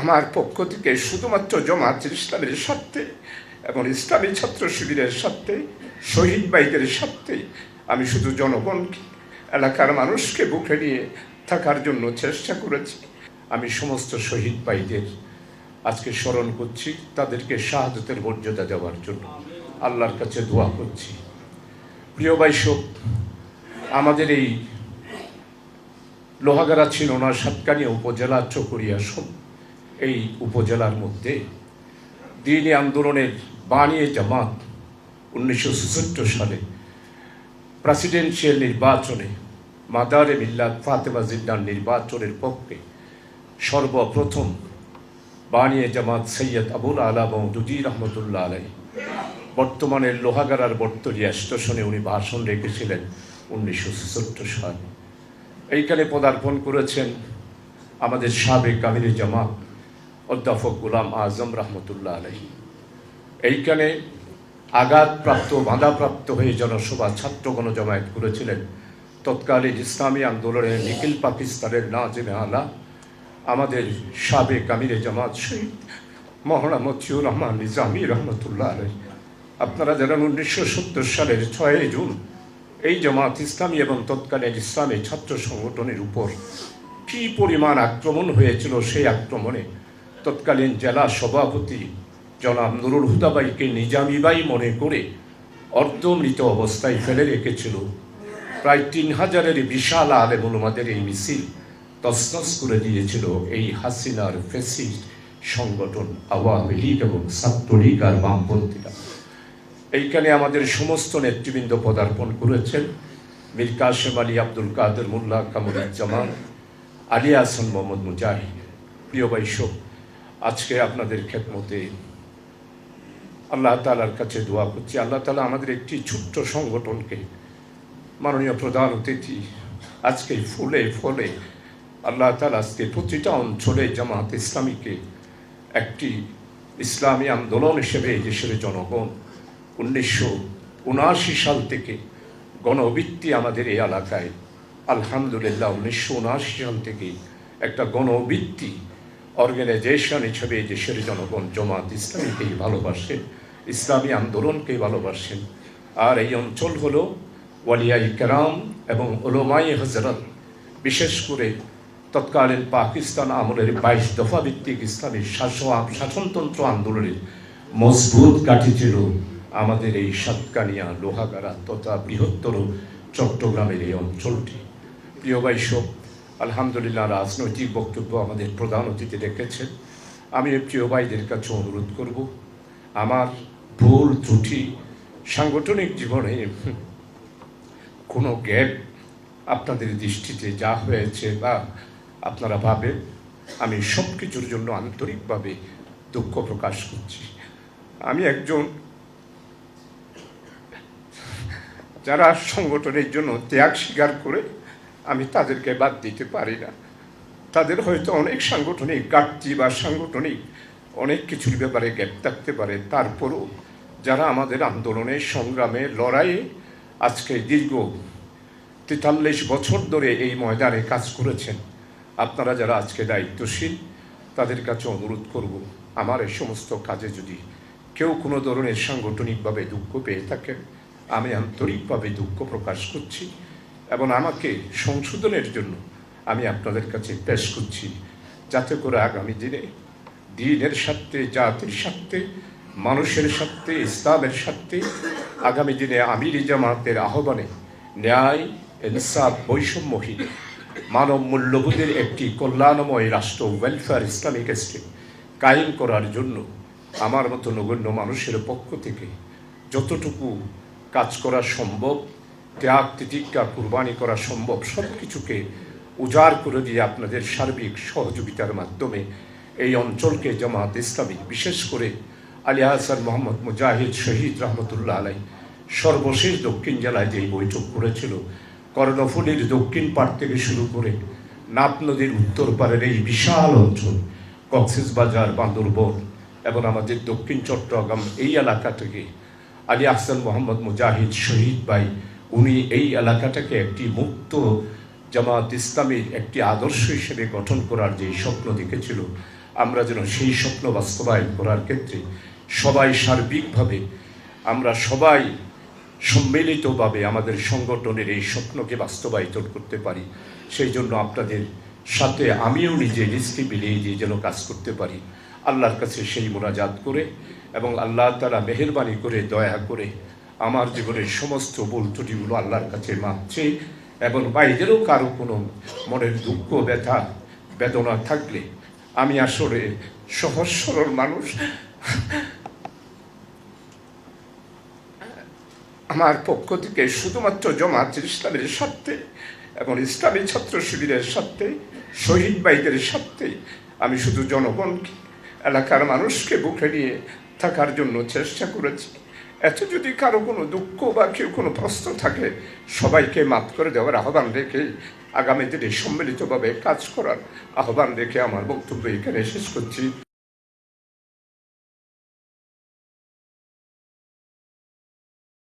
আমার পক্ষ থেকে শুধুমাত্র জমাত ইসলামের স্বার্থে এবং ইসলামী ছাত্র শিবিরের স্বার্থে, শহীদ বাইদের স্বার্থে আমি শুধু জনগণ এলাকার মানুষকে বুকে নিয়ে থাকার জন্য চেষ্টা করেছি। আমি সমস্ত শহীদ ভাইদের আজকে স্মরণ করছি, তাদেরকে শাহাদতের মর্যাদা দেওয়ার জন্য। আল্লাহর কাছে দোয়া করছি। প্রিয় বাইশক আমাদের এই লোহাগাড়া ছিল না সাতকানিয়া উপজেলা চকরিয়া সব এই উপজেলার মধ্যে দিনী আন্দোলনের বানিয়ে জামাত উনিশশো সালে প্রেসিডেন্সিয়াল নির্বাচনে মাদারে মিল্লাত ফাতেমা জিন্নার নির্বাচনের পক্ষে সর্বপ্রথম বানিয়ে জামাত সৈয়দ আবুল আলা মৌদুদি রহমতুল্লাহ আলাই বর্তমানের লোহাগাড়ার বর্তরিয়া স্টেশনে উনি ভাষণ রেখেছিলেন উনিশশো সালে। এইখানে পদার্পণ করেছেন আমাদের সাবেক আমির জামাত অধ্যাপক গুলাম আজম রহমতুল্লাহ আলাই এইখানে আঘাতপ্রাপ্ত, বাধাপ্রাপ্ত হয়ে জনসভা ছাত্র গণজমায়েত করেছিলেন। তৎকালীন ইসলামী আন্দোলনের নিখিল পাকিস্তানের নাজেমে আলা, আমাদের সাবেক আমিরে জামাত শহীদ মহানা মতিউর রহমান নিজামী রহমতুল্লাহ আলাই আপনারা জানেন উনিশশো সত্তর সালের ছয়ই জুন এই জামাত ইসলামী এবং তৎকালীন ইসলামী ছাত্র সংগঠনের উপর কী পরিমাণ আক্রমণ হয়েছিল সেই আক্রমণে তৎকালীন জেলা সভাপতি জনাব নুরুল হুদাবাইকে নিজামিবাই মনে করে অর্ধমৃত অবস্থায় ফেলে রেখেছিল। প্রায় তিন হাজারের বিশাল আলেম অনুমাদের এই মিছিল তসনস করে দিয়েছিল এই হাসিনার ফেসিস্ট সংগঠন, আওয়ামী লীগ এবং ছাত্রলীগ আর বামপন্থীরা। এইখানে আমাদের সমস্ত নেতৃবৃন্দ পদার্পণ করেছেন মীর কাশেম আলী আব্দুল কাদের মোল্লা কামরুজ্জামান, আলী হাসান মোহাম্মদ মুজাহিদ। প্রিয় বৈশব আজকে আপনাদের খেদমতে আল্লাহ তালার কাছে দোয়া করছি। আল্লাহ তালা আমাদের একটি ছোট্ট সংগঠনকে মাননীয় প্রধান অতিথি আজকে ফুলে ফলে আল্লাহ তালা আজকে প্রতিটা অঞ্চলে জামাত ইসলামীকে একটি ইসলামী আন্দোলন হিসেবে এই দেশের জনগণ উনিশশো উনআশি সাল থেকে গণবৃত্তি আমাদের এই এলাকায়, আলহামদুলিল্লাহ উনিশশো উনআশি সাল থেকে একটা গণবৃত্তি অর্গানাইজেশন হিসেবে দেশের জনগণ জমাত ইসলামীকেই ভালোবাসেন, ইসলামী আন্দোলনকেই ভালোবাসেন। আর এই অঞ্চল হল ওয়ালিয়াই কেরাম এবং ওলোমাই হজরত বিশেষ করে তৎকালীন পাকিস্তান আমলের বাইশ দফা ভিত্তিক ইসলামী শাসন, শাসনতন্ত্র আন্দোলনের মজবুত কাঠি ছিল আমাদের এই সাতকানিয়া, লোহাগাড়া তথা বৃহত্তর চট্টগ্রামের এই অঞ্চলটি। প্রিয় বৈশব আলহামদুলিল্লাহ, রাজনৈতিক বক্তব্য আমাদের প্রধান অতিথি রেখেছেন। আমি প্রিয় ভাইদের কাছে অনুরোধ করব, আমার ভুল ত্রুটি সাংগঠনিক জীবনে কোনো গ্যাপ আপনাদের দৃষ্টিতে যা হয়েছে বা আপনারা ভাবেন, আমি সব কিছুর জন্য আন্তরিকভাবে দুঃখ প্রকাশ করছি। আমি একজন যারা সংগঠনের জন্য ত্যাগ স্বীকার করে আমি তাদেরকে বাদ দিতে পারি না। তাদের হয়তো অনেক সাংগঠনিক ঘাটতি বা সাংগঠনিক অনেক কিছুর ব্যাপারে গ্যাপ থাকতে পারে। তারপরও যারা আমাদের আন্দোলনে, সংগ্রামে লড়াইয়ে আজকে দীর্ঘ তেতাল্লিশ বছর ধরে এই ময়দানে কাজ করেছেন, আপনারা যারা আজকে দায়িত্বশীল, তাদের কাছে অনুরোধ করব, আমার এই সমস্ত কাজে যদি কেউ কোনো ধরনের সাংগঠনিকভাবে দুঃখ পেয়ে থাকেন, আমি আন্তরিকভাবে দুঃখ প্রকাশ করছি। এবং আমাকে সংশোধনের জন্য আমি আপনাদের কাছে পেশ করছি। যাতে করে আগামী দিনে দিনের স্বার্থে, জাতির স্বার্থে, মানুষের স্বার্থে, ইসলামের স্বার্থে আগামী দিনে আমির জামাতের আহ্বানে ন্যায়, ইনসাফ, বৈষম্যহীন, মানব মূল্যবোধের একটি কল্যাণময় রাষ্ট্র ওয়েলফেয়ার ইসলামিক স্টেট কায়েম করার জন্য আমার মতো নগণ্য মানুষের পক্ষ থেকে যতটুকু কাজ করা সম্ভব ত্যাগ, তিতিক্ষা, কুরবানি করা সম্ভব সব কিছুকে উজাড় করে দিয়ে আপনাদের সার্বিক সহযোগিতার মাধ্যমে এই অঞ্চলকে জামাত ইসলামী, বিশেষ করে আলী হাসান মোহাম্মদ মুজাহিদ শহীদ রহমতুল্লাহ আলাই, সর্বশেষ দক্ষিণ জেলায় যেই বৈঠক করেছিল, কর্ণফুলির দক্ষিণ পাড় থেকে শুরু করে নাপ নদীর উত্তর পাড়ের এই বিশাল অঞ্চল কক্সবাজার বান্দরবন এবং আমাদের দক্ষিণ চট্টগ্রাম এই এলাকা থেকে আলী আহসান মোহাম্মদ মুজাহিদ শহীদ ভাই উনি এই এলাকাটাকে একটি মুক্ত জামাত ইসলামীর একটি আদর্শ হিসেবে গঠন করার যে স্বপ্ন দেখেছিল, আমরা যেন সেই স্বপ্ন বাস্তবায়ন করার ক্ষেত্রে সবাই সার্বিকভাবে, আমরা সবাই সম্মিলিতভাবে আমাদের সংগঠনের এই স্বপ্নকে বাস্তবায়িত করতে পারি। সেই জন্য আপনাদের সাথে আমিও নিজে নিজকে মিলিয়ে দিয়ে যেন কাজ করতে পারি। আল্লাহর কাছে সেই মোনাজাত করে এবং আল্লাহ তারা মেহরবানি করে, দয়া করে আমার জীবনের সমস্ত ভুল ত্রুটিগুলো আল্লাহর কাছে মাপছে এবং বাইরেও কারও কোনো মনের দুঃখ, ব্যথা, বেদনা থাকলে আমি আসলে সহজ সরল মানুষ। আমার পক্ষ থেকে শুধুমাত্র জমাত ইসলামের স্বার্থে এবং ইসলামী ছাত্র শিবিরের স্বার্থে, শহীদ ভাইদের স্বার্থে আমি শুধু জনগণ এলাকার মানুষকে বুকে নিয়ে থাকার জন্য চেষ্টা করেছি। এত যদি কারও কোনো দুঃখ বা কেউ কোনো প্রশ্ন থাকে, সবাইকে মাফ করে দেওয়ার আহ্বান রেখে আগামী দিনে সম্মিলিতভাবে কাজ করার আহ্বান রেখে আমার বক্তব্য এখানে শেষ করছি।